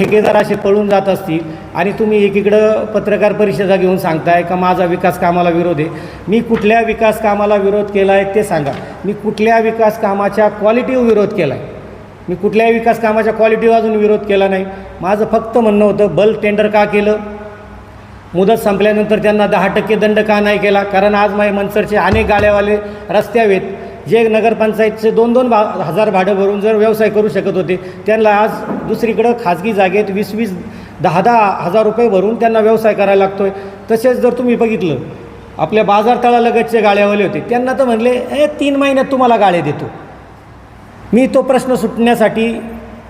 ठेकेदार असे पळून जात असतील आणि तुम्ही एकीकडं पत्रकार परिषदा घेऊन सांगताय का माझा विकास कामाला विरोध आहे? मी कुठल्या विकास कामाला विरोध केला आहे ते सांगा. मी कुठल्या विकास कामाच्या क्वालिटीवर विरोध केला आहे मी कुठल्याही विकास कामाच्या क्वालिटीवर अजून विरोध केला नाही. माझं फक्त म्हणणं होतं बल्क टेंडर का केलं? मुदत संपल्यानंतर त्यांना दहा टक्के दंड का नाही केला? कारण आज माझे मनसरचे अनेक गाड्यावाले रस्त्यावेत जे नगरपंचायतचे दोन दोन भा हजार भाडं भरून जर व्यवसाय करू शकत होते त्यांना आज दुसरीकडं खाजगी जागेत वीस वीस दहा दहा हजार रुपये भरून त्यांना व्यवसाय करायला लागतो आहे तसेच जर तुम्ही बघितलं आपल्या बाजारतळालगतचे गाळ्यावाले होते त्यांना तर म्हणले ए तीन महिन्यात तुम्हाला गाड्या देतो. मी तो प्रश्न सुटण्यासाठी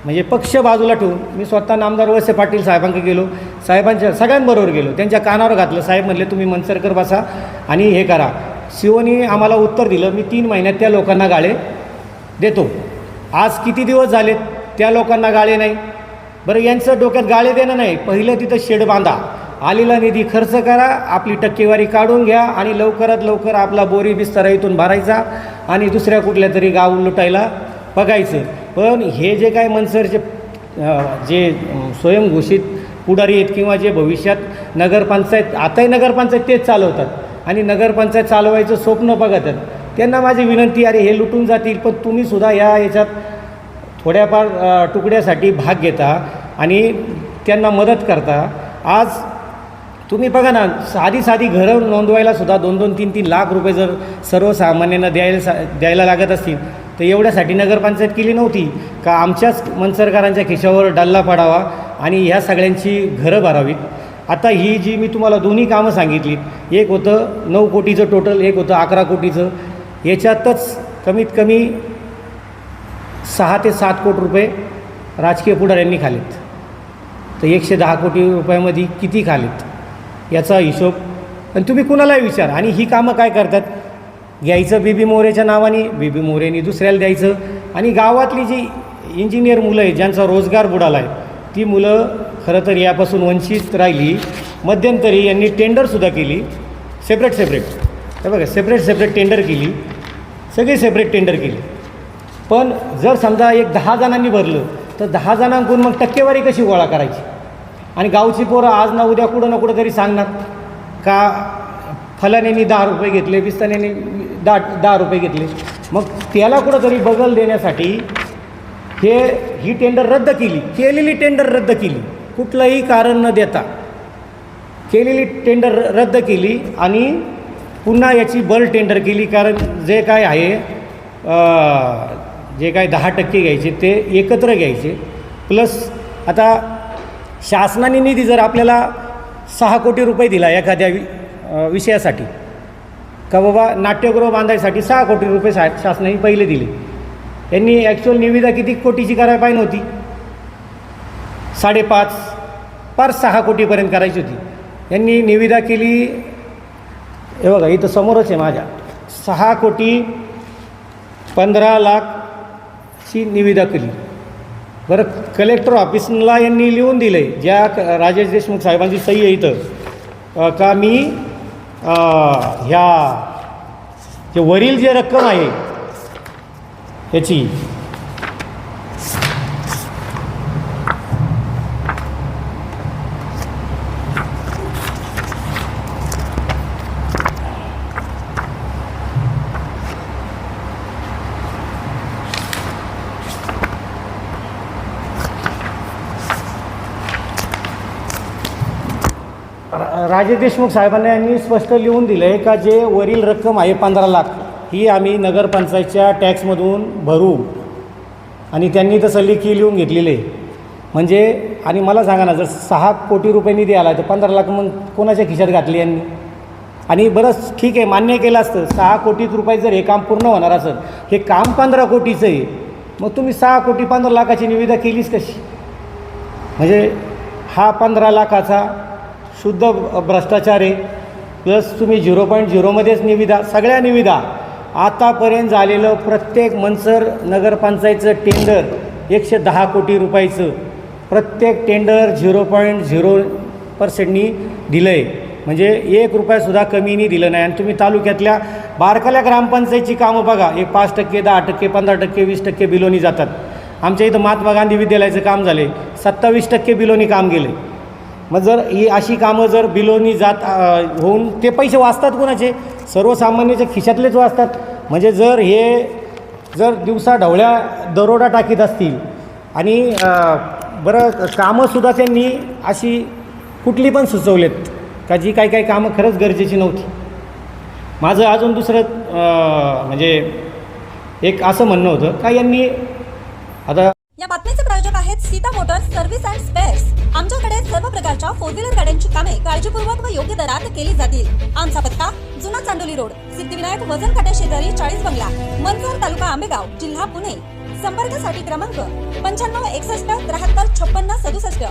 म्हणजे पक्ष बाजूला ठेवून मी स्वतः नामदार वळसे पाटील साहेबांकडे गेलो. साहेबांच्या सगळ्यांबरोबर गेलो. त्यांच्या कानावर घातलं. साहेब म्हणले तुम्ही मनसरकर बसा आणि हे करा. सीओनी आम्हाला उत्तर दिलं मी तीन महिन्यात त्या लोकांना गाळे देतो. आज किती दिवस झालेत त्या लोकांना गाळे नाही? बरं यांचं डोक्यात गाळे देणं नाही. पहिलं तिथं शेड बांधा. आलेला निधी खर्च करा आपली टक्केवारी काढून घ्या आणि लवकरात लवकर आपला बोरी बिस्तरा इथून भरायचा आणि दुसऱ्या कुठल्या तरी गाव लुटायला बघायचं. पण हे जे काय मनसरचे जे स्वयंघोषित पुढारी आहेत किंवा जे भविष्यात नगरपंचायत आताही नगरपंचायत तेच चालवतात. आणि नगरपंचायत चालवायचं स्वप्न बघत आहेत. त्यांना माझी विनंती अरे हे लुटून जातील पण तुम्हीसुद्धा या याच्यात थोड्याफार तुकड्यासाठी भाग घेता आणि त्यांना मदत करता. आज तुम्ही बघा ना साधी साधी घरं नोंदवायला सुद्धा दोन दोन तीन तीन लाख रुपये जर सर्वसामान्यांना द्यायला सा द्यायला लागत असतील तर एवढ्यासाठी नगरपंचायत केली नव्हती. का आमच्याच मनसरकारांच्या खिशावर डल्ला पडावा आणि ह्या सगळ्यांची घरं भरावीत? आता ही जी मी तुम्हाला दोन्ही कामं सांगितली एक होतं नऊ कोटीचं टोटल एक होतं अकरा कोटीचं याच्यातच कमीत कमी सहा ते सात कोटी रुपये राजकीय पुढाऱ्यांनी खालेत. तर एकशे दहा कोटी रुपयामध्ये किती खालेत? याचा हिशोब आणि तुम्ही कुणालाही विचार. आणि ही कामं काय करतात? घ्यायचं बी बी मोरेच्या नावाने बीबी मोरेनी दुसऱ्याला द्यायचं. आणि गावातली जी इंजिनियर मुलं आहेत ज्यांचा रोजगार बुडाला आहे ती मुलं खरं तर यापासून वंचित राहिली. मध्यंतरी यांनी टेंडरसुद्धा केली. सेपरेट सेपरेट हे बघा सेपरेट सेपरेट टेंडर केली. सगळी सेपरेट टेंडर केली. पण जर समजा एक दहा जणांनी भरलं तर दहा जणांकडून मग टक्केवारी कशी गोळा करायची? आणि गावची पोरं आज ना उद्या कुठं ना कुठं तरी सांगणार. का फलानेनी दहा रुपये घेतले बिस्तानेनी दहा दहा रुपये घेतले. मग त्याला कुठंतरी बगल देण्यासाठी हे ही टेंडर रद्द केली. केलेली टेंडर रद्द केली. कुठलंही कारण न देता. केलेली टेंडर रद्द केली आणि पुन्हा याची बल टेंडर केली. कारण जे काय आहे जे काय दहा टक्के घ्यायचे ते एकत्र घ्यायचे. प्लस आता शासनाने निधी जर आपल्याला सहा कोटी रुपये दिला एखाद्या वि विषयासाठी का बाबा नाट्यगृह बांधायसाठी सहा कोटी रुपये सा शासनाने पहिले दिले. यांनी ॲक्च्युअल निविदा किती कोटीची करायला पाहिजे होती साडेपाच पार सहा कोटीपर्यंत करायची होती. यांनी निविदा केली हे बघा इथं समोरच आहे माझ्या. सहा कोटी पंधरा लाखची निविदा केली. बरं कलेक्टर ऑफिसला यांनी लिहून दिलं आहे ज्या क- राजेश देशमुख साहेबांची सही आहे इथं. का मी ह्या जे वरील जे रक्कम आहे याची. रा- देशमुख साहेबांना यांनी स्पष्ट लिहून दिलं आहे का जे वरील रक्कम आहे पंधरा लाख? ही आम्ही नगरपंचायतच्या टॅक्समधून भरू. आणि त्यांनी तसं लिखी लिहून घेतलेलं. आहे म्हणजे आणि मला सांगा ना जर सहा कोटी रुपये निधी आला तर पंधरा लाख मग कोणाच्या खिशात घातली यांनी? आणि बरंच ठीक आहे मान्य केलं असतं. सहा कोटी रुपये जर हे काम पूर्ण होणार असेल हे काम पंधरा कोटीचं आहे. मग तुम्ही सहा कोटी पंधरा लाखाची निविदा केलीच कशी? म्हणजे हा पंधरा लाखाचा शुद्ध भ्रष्टाचार आहे प्लस तुम्ही झिरो पॉईंट झिरोमध्येच निविदा सगळ्या निविदा आतापर्यंत झालेलं प्रत्येक मनसर नगरपंचायतचं टेंडर एकशे दहा कोटी रुपयाचं प्रत्येक टेंडर झिरो पॉईंट झिरो पर्सेंटनी दिलं आहे म्हणजे एक रुपयासुद्धा कमीनी दिलं नाही. आणि तुम्ही तालुक्यातल्या बारकाल्या ग्रामपंचायतची कामं बघा. एक पाच टक्के दहा टक्के पंधरा टक्के वीस टक्के बिलोनी जातात. आमच्या इथं महात्मा गांधी विद्यालयाचं काम झाले सत्तावीस टक्के बिलोनी काम गेले मग जर ही अशी कामं जर बिलोनी जात होऊन ते पैसे वाचतात कोणाचे? सर्वसामान्याच्या खिशातलेच वाचतात. म्हणजे जर हे जर दिवसा ढवळ्या दरोडा टाकीत असतील आणि बरं कामंसुद्धा त्यांनी अशी कुठली पण सुचवलेत का जी काही काही कामं खरंच गरजेची नव्हती. माझं अजून दुसरं म्हणजे एक असं म्हणणं होतं का यांनी आता या बातमीचे प्रायोजक आहेत Sita motors service and spares. आमच्याकडे सर्व प्रकारच्या फोर व्हीलर गाड्यांची कामे काळजीपूर्वक व योग्य दरात केली जातील. आमचा पत्ता रोड. सिद्धिविनायक वजन काट्या शेजारी चाळीस बंगला. मनसर तालुका आंबेगाव जिल्हा पुणे. संपर्कासाठी क्रमांक पंच्याण्णव एकसष्ट त्र्याहत्तर छप्पन्न सदुसष्ट.